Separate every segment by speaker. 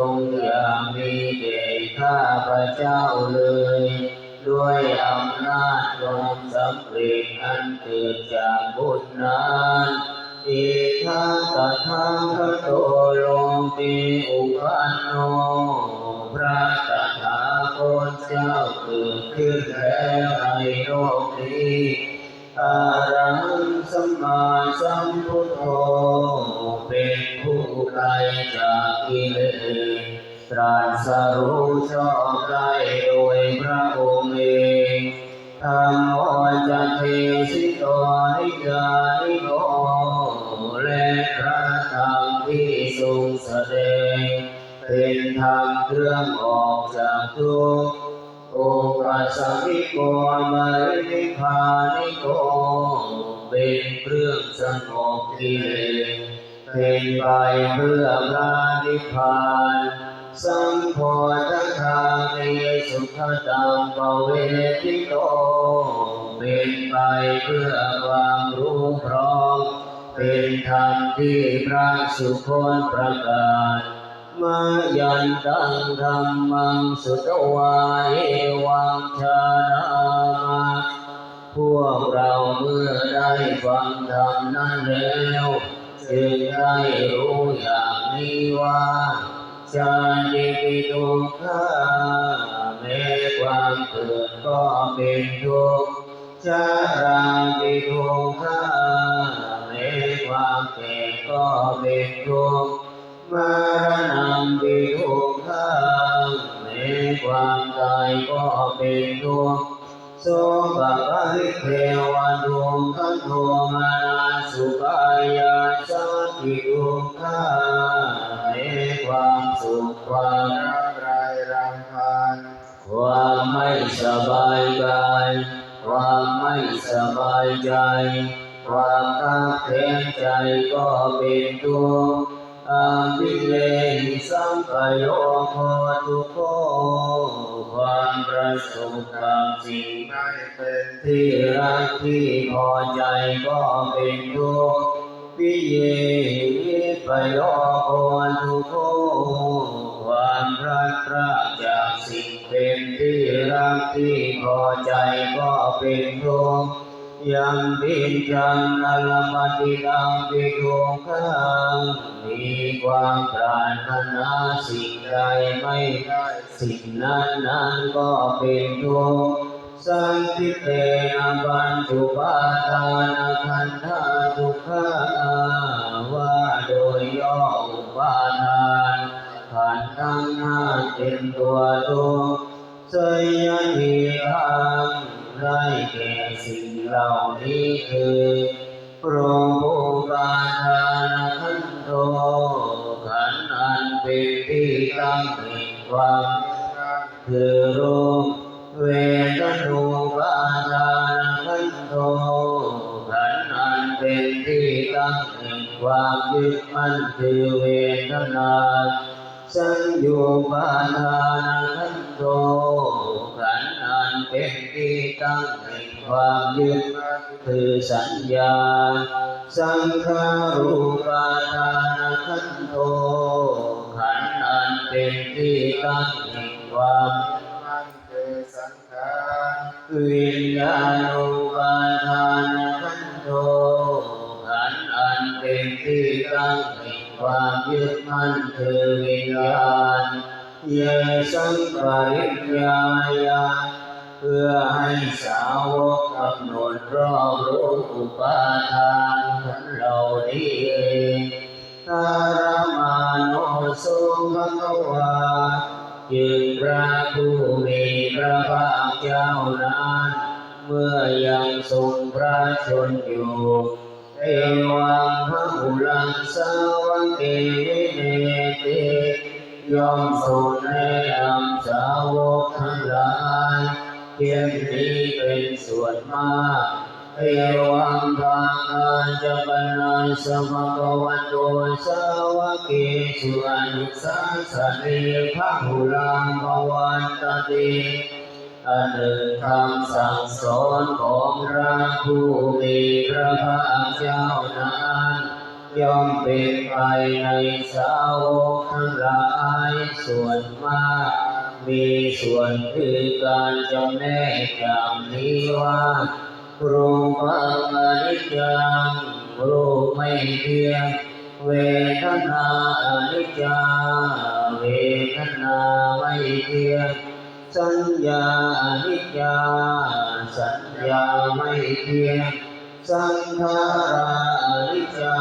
Speaker 1: ทรงอย่ามีเดชข้าพระเจ้าเลย ด้วยอำ ออกจากทุกข์โอปัสสมิโกมรินิพานิโกเป็นเครื่องสงบกิเลสเป็นไปเพื่อพระนิพพานสัมโพธิทามีสุขตังปเวทิโตเป็นไปเพื่อความรู้พร้อมเป็นธรรมที่พระสุคตประกาศ มายันตังธรรมังสุตวาเอวังชานามาพวกเราเมื่อได้ฟังธรรมนั้นแล้วจึงได้รู้อย่างนี้ว่าชาติปิทุกขาแม้ความเกิดก็เป็นทุกข์ชาราปิทุกขาแม้ความแก่ก็เป็นทุกข์ มารณะวิทุกขังแม้ความตายก็เป็นทุกข์โสภะปริเทวันทุกขันโทมานาสุปายาสัพพิทุกขังแม้ความสุขความร่ำไรรำพันความไม่สบายกายความไม่สบายใจ ความขับแค้นใจก็เป็นทุกข์ อาภิเลสังกโยโคทุโขความประสบกับสิ่งไม่เป็นที่รักที่พอใจก็เป็นทุกข์ปิเยปโยโคทุโขความพลัดพรากจากสิ่งเป็นที่รักที่พอใจก็เป็นทุกข์ ยังดินจังนลมติดังปิทุกขังมีความปรารถนาสิ่งใดไม่ได้สิ่งนั้นนั้นก็เป็นทุกข์สันติเตนะปัญจุปาทานขันธาทุกขาว่าโดยย่ออุปาทานขันธ์ทั้งห้าเป็นตัวทุกข์สยนิทัง ได้แก่สิ่งเหล่านี้คือโปรภูปาทานขันโตขันอันเป็นที่ตั้งแห่งความคือรูปเวทนูปาทานขันโตขันอันเป็นที่ตั้งแห่งความยึดมั่นคือเวทนาสัญญูปาทานขันโต เป็นที่ตั้งแห่งความยึดคือสัญญา สังขารูปาทานขันโตขันอันเป็นที่ตั้งแห่งความคือวิญญาณูปาทานขันโตขันอันเป็นที่ตั้งแห่งความยึดมั่นคือวิญญาณเยสังปริญญายา เพื่อให้สาวกกำหนดรอบรู้อุปาทานขันธ์เหล่านี้เองอารมาโนสุภควาจึงพระผู้มีพระภาคเจ้านั้นเมื่อยังทรงพระชนอยู่เอวังพระอุลังสาวังเกเนติยอมสุดในอำสาวกทั้งหลาย เพียงนี้เป็นส่วนมากเอวังทางอาจะปนาสมะกวันโตสาวกสุอนุสัสสะเนพระอุลังภวันตติอันหนึ่งคำสั่งสอนของพระผู้มีพระภาคเจ้านั้นย่อมเป็นไปในสาวกทั้งหลายส่วนมาก มีส่วนคือการจำแนกอย่างนี้ว่ารูปังอนิจจังรูปไม่เที่ยงเวทนาอนิจจาเวทนาไม่เที่ยงสัญญาอนิจจาสัญญาไม่เที่ยงสังขาราอนิจจา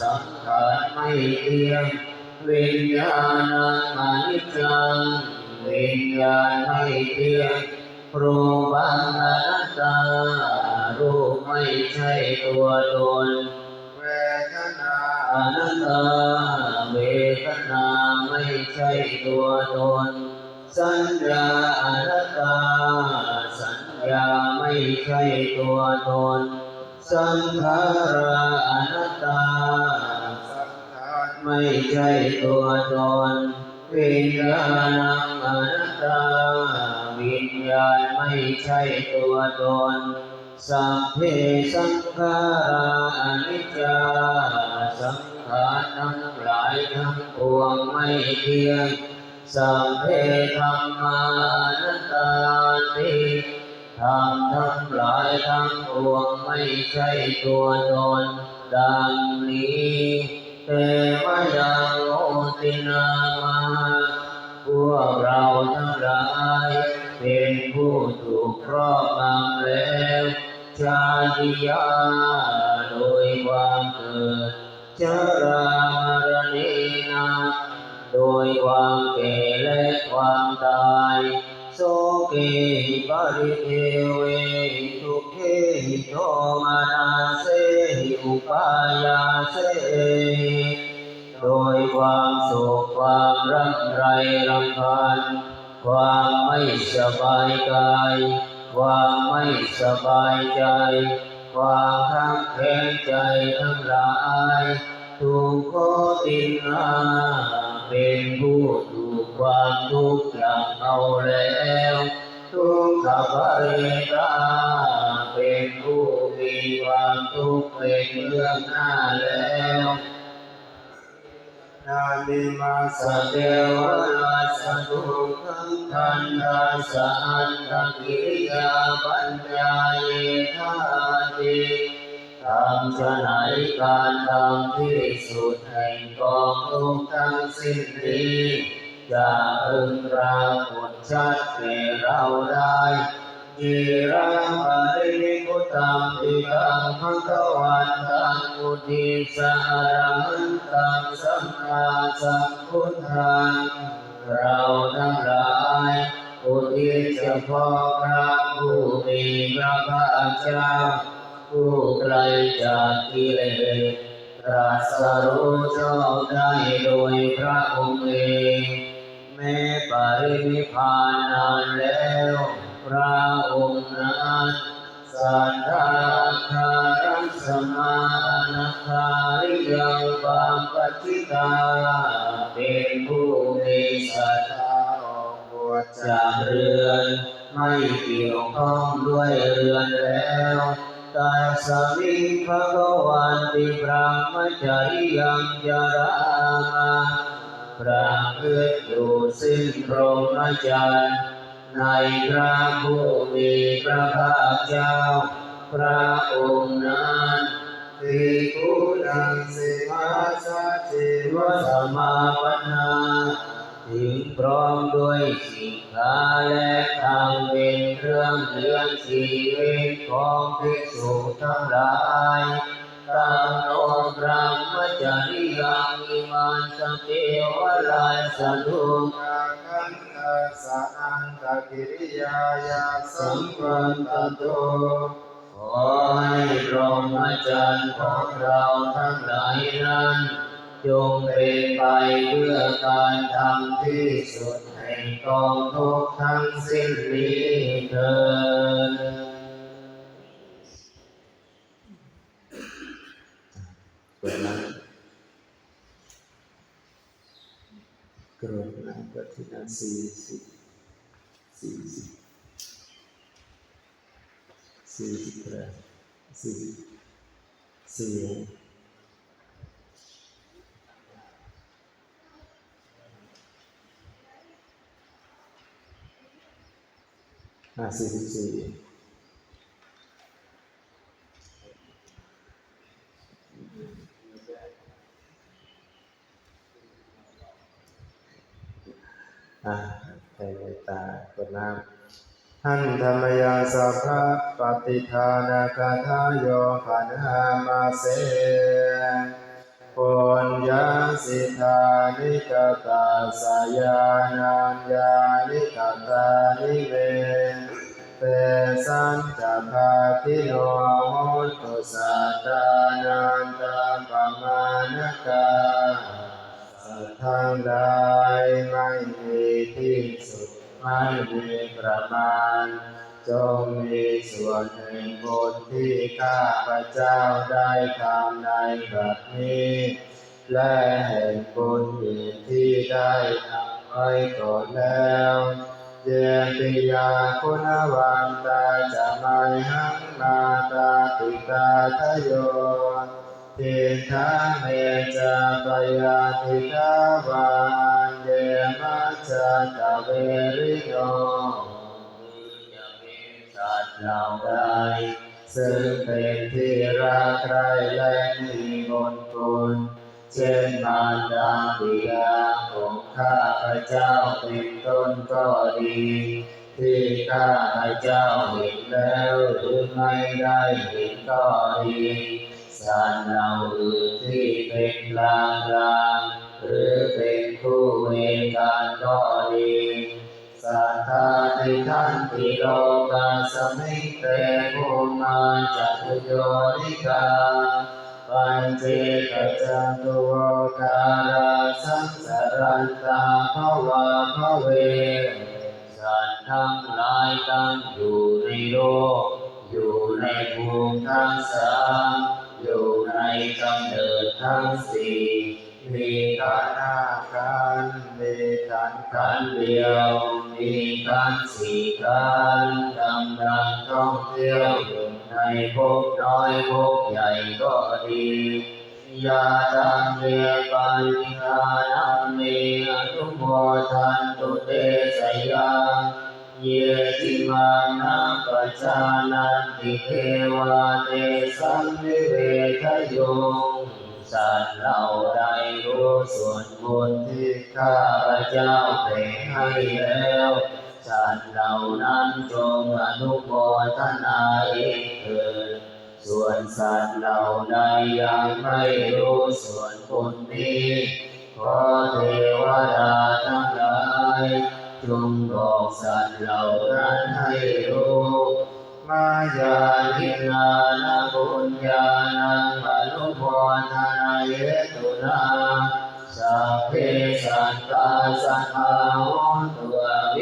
Speaker 1: สังขารไม่เที่ยง วิญญาณังอนิจจังวิญญาณไม่เทียงรูปังอนัตตารูปไม่ใช่ตัวตน
Speaker 2: เวทนา
Speaker 1: อนัตตาเวทนาไม่ใช่ตัวตนสัญญาอนัตตาสัญญาไม่ใช่ตัวตนสังขาราอนัตตา ไม่ใช่ตัวตนวิญญาณังอนัตตาวิญญาณไม่ใช่ตัวตนสัพเพสังขาราอนิจจาสังขารทั้งหลายทั้งปวงไม่เที่ยงสัพเพธรรมานัตตาติธรรมทั้งหลายทั้งปวงไม่ใช่ตัวตนดังนี้ เทวยังโอตินามาพวกเราทั้งหลาย เป็นผู้ถูกครอบงำแล้วชาติยาโดยความเกิดชรามรณีนาโดยความแก่และความตายโสเกหิปริเทเวทุกเขหิโทมานาเส อุปายาเสโดยความโศกความรำไรรำพัน ความไม่สบายกาย ความไม่สบายใจ ความข้งแข็งใจทั้งหลายถูกโคตินาเป็นผู้ถูกความทุกข์อย่างเอาแล้วทุกขภเรตาเป็นผู้ มีความทุกข์เป็นเรื่องหน้าแล้ว
Speaker 2: นามิมา
Speaker 1: สเดวราสตุขังทันทาสันตกิริยาปัญญาเยธาติทำฉะไหนการทำที่สุดแห่งกองทุกข์ทั้งสิ้นนี้จะพึงรากฏชัดแก่เราได้ จิรังปรินิพุตังติตังพังกวันตังอุทิสารังตังสัมมาสัมพุทธังเราทั้งหลายอุทิศเฉพาะพระผู้มีพระภาคเจ้าผู้ไกลจากกิเลสตรัสรู้ชอบได้โดยพระองค์เองแม้ปรินิพพานนานแล้ว พระองค์นั้นสัทธาคารังสมานาคาริยังบางปฏิตาเป็นผู้มีศรัทธา
Speaker 2: ตาออกบวช
Speaker 1: จากเรือน ไม่เกี่ยวข้องด้วยเรือนแล้วตาสมิงพระกวันติพระมจาริยังจารามาพระเพื่ออยู่สิ้นพรหมจรรย์ ในพระผู้มีพระภาคเจ้า พระองค์นั้น
Speaker 2: ติคุดังสิมาสัจิ
Speaker 1: ว
Speaker 2: ว
Speaker 1: สมาปนาถึงพร้อมด้วยสิกขาและทางเป็นเครื่องเลี้ยงชีวิตของภิกษุทั้งหลายตั้งโนพระมจาริยังอิมันสเทวลายสตุ
Speaker 2: อาคัน สะอันตกิริยายาสัมปันตโต
Speaker 1: ขอให้พรหมจรรย์ของเราทั้งหลายนั้นจงเป็นไปเพื่อการทำที่สุดแห่งกองทุกข์ทั้งสิ้นนี้เถิดเปิดนะ กรวดน้ำกระทินาสี่สิบสี่สิบสี่สิบแปดสี่สี่
Speaker 2: ห้าสี่สิบสี่ สัพพะปฏิทานาคาทายโยขันหามาเสปุญญาสิทานิกตาสายานัญญานิกตานิเวเตสันจะภาคิโนโหตุสัตตานันตปมาณกาสัทธังใดไม่มีที่สุดไม่มีประมาณ จงมีส่วนแห่งบุญที่ข้าพระเจ้าได้ทำในบัดนี้ และแห่งบุญอื่นที่ได้ทำไว้ก่อนแล้วเยติยาคุณวันตาจะไม่หังนาตาติตาทะโยทิทาเมจะปยาติทาวานเยมัจจตเวริโย
Speaker 1: เหล่าใด
Speaker 2: ซึ่งเป็นที่รักใคร่และมีมนต์คุณเช่นมารดาบิดาของข้าพระเจ้าเป็นต้นก็ดี ที่ข้าพระเจ้าเห็นแล้วหรือไม่ได้เห็นก็ดีสัตว์เหล่าอื่นที่เป็นลางลางหรือเป็นคู่เวรกันก็ดี สัทธาทิทันติโลกาสมิเตภูมาจัตุโยนิกาปัญเจกจันตุโวการาสังสารันตาภวะภเว
Speaker 1: สัตว์ทั้งหลายตั้งอยู่ในโลก อยู่ในภูมิทั้งสามอยู่ในกำเนิดทั้งสี่
Speaker 2: มีขันธ์ห้าขันธ์มีขันธ์ขันเดีย
Speaker 1: ว มีขันสี่ขันธ์กำลังท่องเที่ยวอยู่ในภพน้อยภพใหญ่ก็ดียาตังเยปัญญานัมเมอนุโมทันตุเตสยาเยติมานาปัจจานันติเทวาเตสัมมิเวทโย สัตว์เหล่าใดรู้ส่วนบุญที่ข้าพระเจ้าแผ่ให้แล้วสัตว์เหล่านั้นจงอนุโมทนาเองเถิดส่วนสัตว์เหล่าใดยังไม่รู้ส่วนบุญนี้ขอเทวดาทั้งหลายจงบอกสัตว์เหล่านั้นให้รู้
Speaker 2: มายา
Speaker 1: ญา
Speaker 2: ณิ
Speaker 1: นานาบุญญาณังอนุโมทนาเย ตุนาสัพเพสัตตาสัมมาหุนตัวเว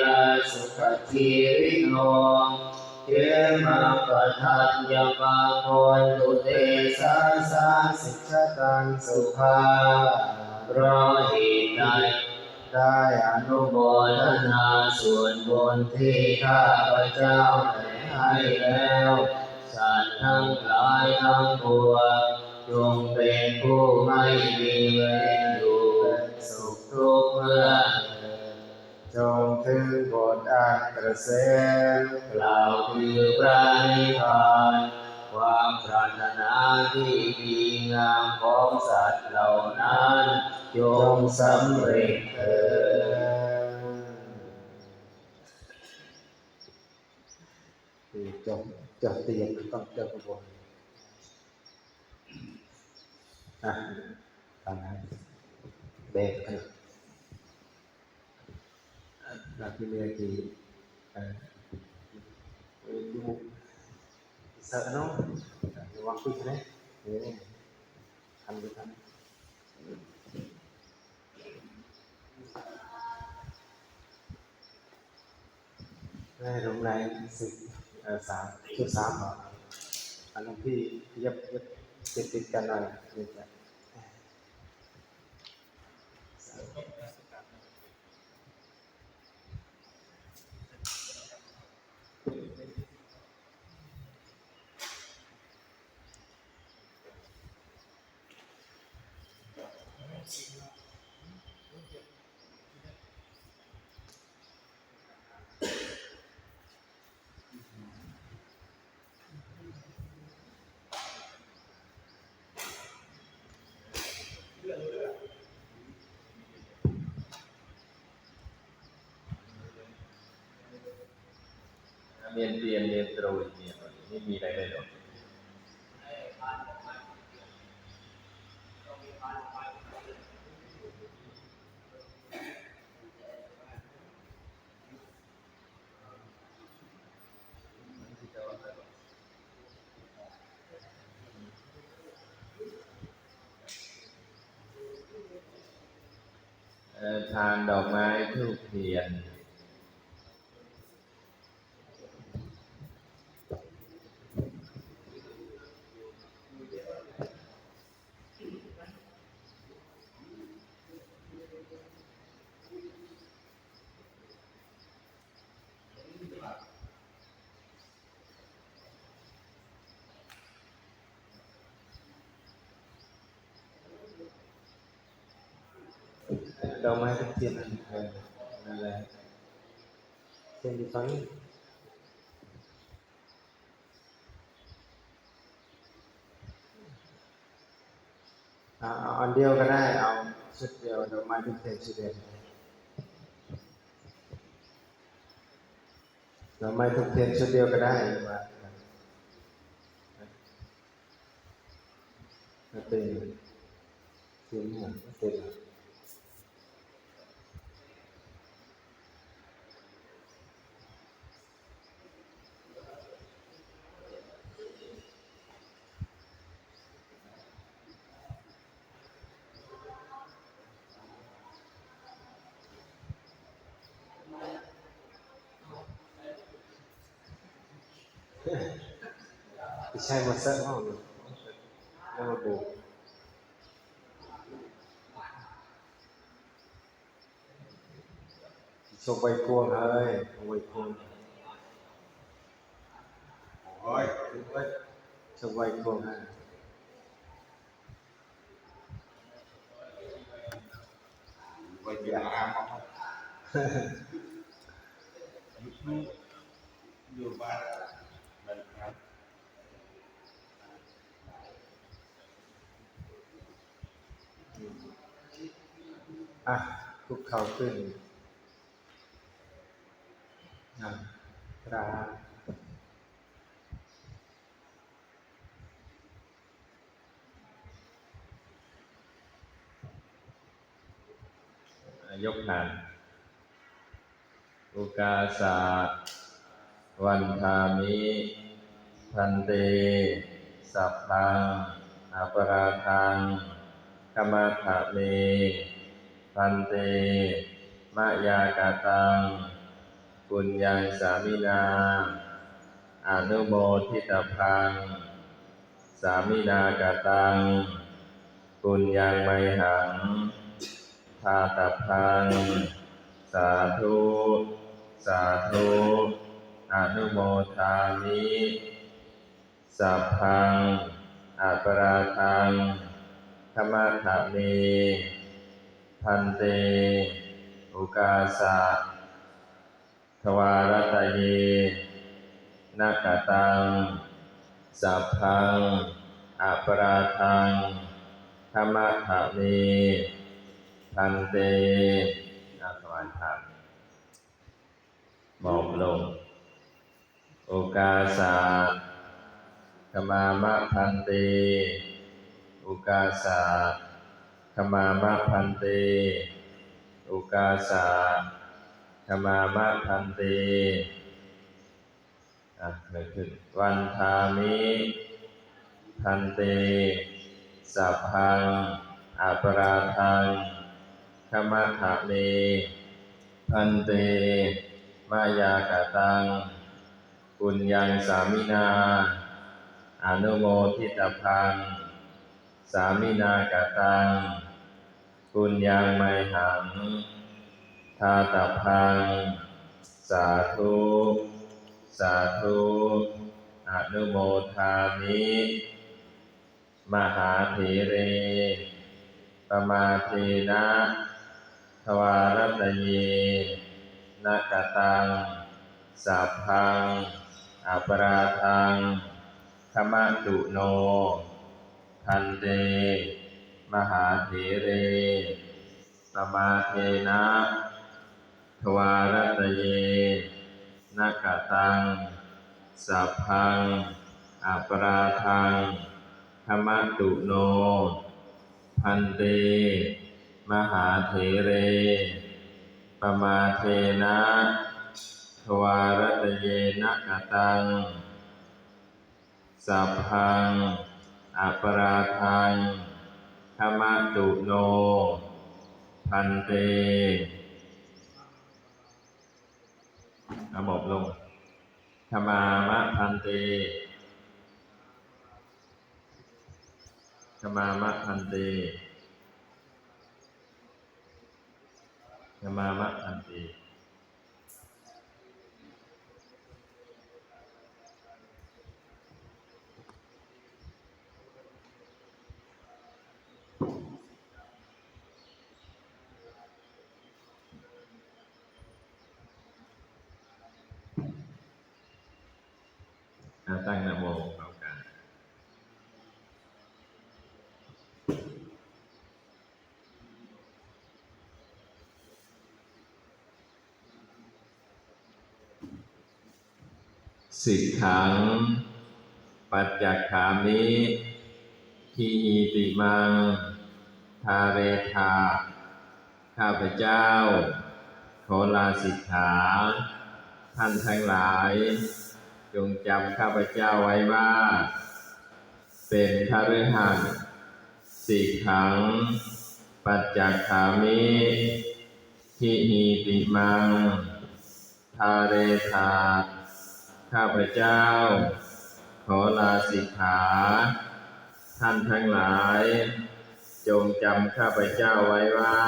Speaker 1: ราสุขจีริโนเยมาปะทัญญปาโคนตุเตสาสาสิ
Speaker 2: ชตังสุภา
Speaker 1: พระหตุใด
Speaker 2: ได้อนุ
Speaker 1: นุโมทนาส่วนบุญที่ข้าพระเจ้าได้ให้แล้วสัตว์ทั้งหลายทั้งปวง จงเป็นผู้ไม่มีเวรอยู่เป็นสุขทุกเมื่อ
Speaker 2: จงถึงบทอันเกษม
Speaker 1: กล่าวคือพระนิพพานความปรารถนาที่ดีงามของสัตว์เหล่านั้นจงสำเร็จเถิด
Speaker 2: จบจบเตียงต้องจบกระบว นอะทำให้เบรกเถอะหลักที่เรียกคือเอ่อเอ่อดู sợ nó วางคุยใช่ไหมเออทำดูทำได้โรงแรมสิบเอ่อสาม รีย็บเย็บติดติดกันหน่อยเดี๋ยวจะ
Speaker 3: เนียนรียนเนียนตรูเนียนไม่มีอะไรเลยหรอกทานดอกไม้ทูบเทียน ดอกไม้ทูบเทีย นั่นแหละ
Speaker 4: เส้นที่ฟังเอาอันเดียวก็ได้ เอาชุดเดียวดอกไม้ทุกเทียนชุดเดียวดอกไม้ทุกเทียนชุดเดียวก็ได้มาเอาเต็มเต็มหัวเต็ม ใช่มาเซ็ตห้องเลยแล้วมาบูชกใบพวงเฮ้ยเอาใบพวง
Speaker 5: โอ้ย
Speaker 4: ชกใบพวงให้
Speaker 5: ไปเบียร์น้ำเขาอยู่บ้านมันครับ
Speaker 4: อะคุกเขึ้นอะกราบ
Speaker 3: ยกทานอุกาสาวันทามิพันเต สัพพังอปราทังกรรมถะเม พันเตมะยากาตังปุญญังสามินาอนุโมทิตพัง สามินากาตังปุญญังไมหังทาตพัง สาธุ สาธุอนุโมทามิสัพพังอัปราทังธรรมะถะเม พันเต อุกาสะทวารตะเยนักตังสัพพังอัปราทังธรรมะถะเมพันเตอาสวรรค์ธรรมมอบลง โอกาสาขมามะพันเตโอกาสา มามะพันเตโอกาสาขมามะพันเตอะเกิดขึ้นวันทามิพันเต สัพพังอัปราทังขมะทะเมพันเต มายากตังปุญญังสามินา อนุโมทิตพัง สามินากตัง ปุญญังไมหัง ทาตพัง สาธุ สาธุอนุโมทามิมหาเถเร ปมาเทนะทวารตเยนะกตังสัพพังอปราทังขมะตุโนพันเต มหาเถเรปมาเทนะทวารตเยนะกตัง สัพพังอัปราทังธรรมตุโน พันเต มหาเถเร ปมาเทนะทวารตเยนะกตัง สัพพังอัปราทัง ธรรมตุโน พันเตอาหมอบลงธรรมามะพันเตธรรมามะพันเตธรรมามะพันเต อ่าตั้งนะโมพร้อมกัน สิกขัง ปัจจักขามิทีหีติมัง ทาเรธา ข้าพเจ้า ขอลาสิกขา ท่านทั้งหลาย จงจำข้าพเจ้าไว้ว่า เป็นคฤหัสถ์สิกขัง ปัจจักขามิทิหีติมัง ทาเรธา ข้าพเจ้า ขอลาสิกขา ท่านทั้งหลาย จงจำข้าพเจ้าไว้ว่า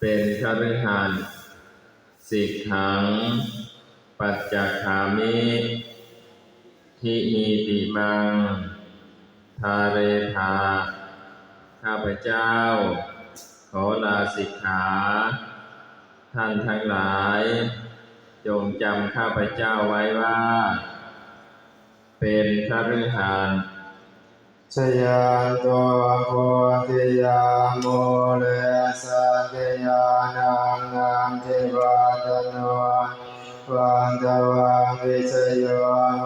Speaker 3: เป็นคฤหัสถ์สิกขัง ปัจจักขามิทิหีติมัง ทาเรธา ข้าพเจ้า ขอลาสิกขา ท่านทั้งหลาย จงจำข้าพเจ้าไว้ว่า เป็นคฤหัสถ์
Speaker 2: ชยันตัวโพธิยาโมเลสักยานังนามเทวาตโนวันตวังวิชโยโม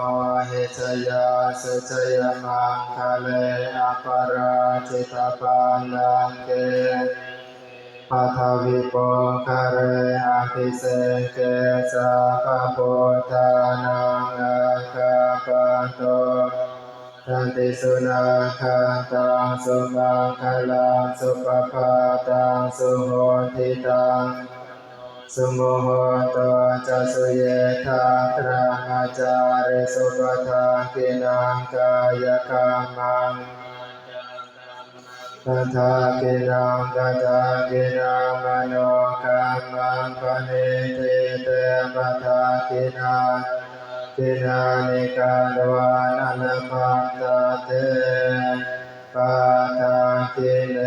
Speaker 2: หิชยาสุชยมังคะเลอปราชิตาปานังเก ปัทวิปคาเรอภิเศษเกสะปะโพธานังอาคาปันโตทันติสุนาคาตังสุมังคลังสุปปาตังสุโหติตังสุโมโหตจะสุเยธาตรังอาจาริสุปทากินังกายกรรมัง ตถากินังตถากิรังมโนกรรมังปณิทิเตปทากินังกินานิการวานันปัตตเตปาทากิเล